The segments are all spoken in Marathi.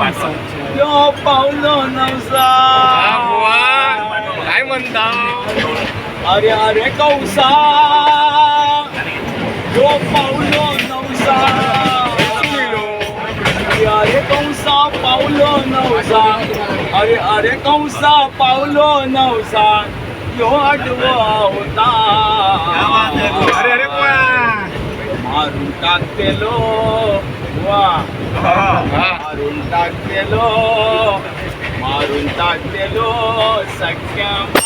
यो पावलो नवसा. काय म्हणता? अरे अरे कौसा. यो पावलो नवसा. अरे अरे कंसा पावलो नवसा. अरे अरे कंसा पावलो नवसा. यो आडवा होता. अरे अरे মারুন কাকতেলো মারুন কাকতেলো মারুন কাকতেলো সখ্যাম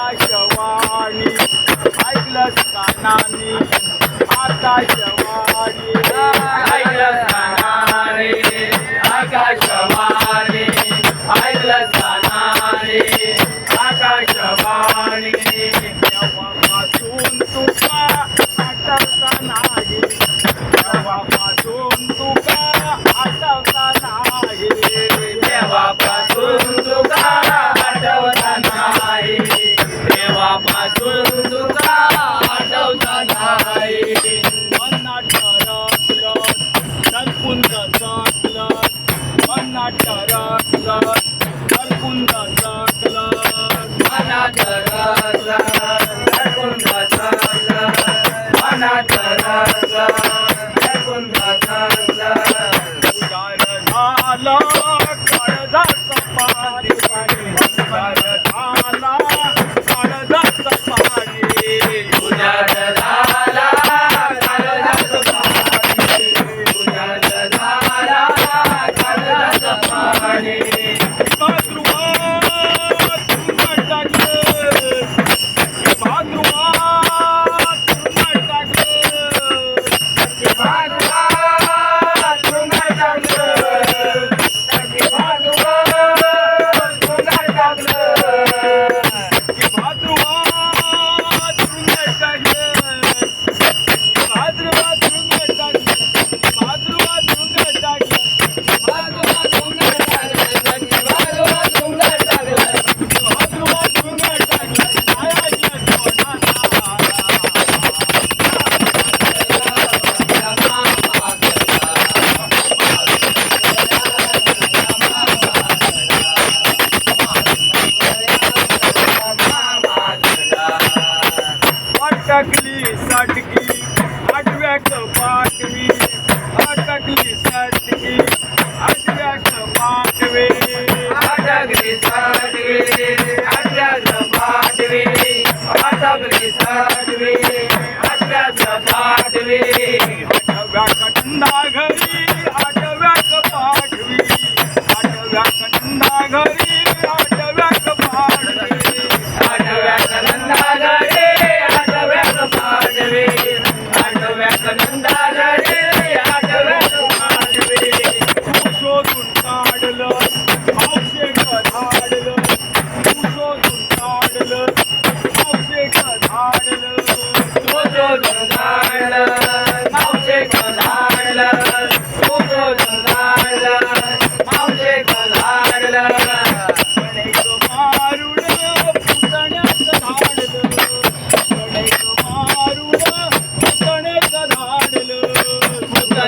आकाशवाणी ऐकलं कानाने आकाशवाणी love.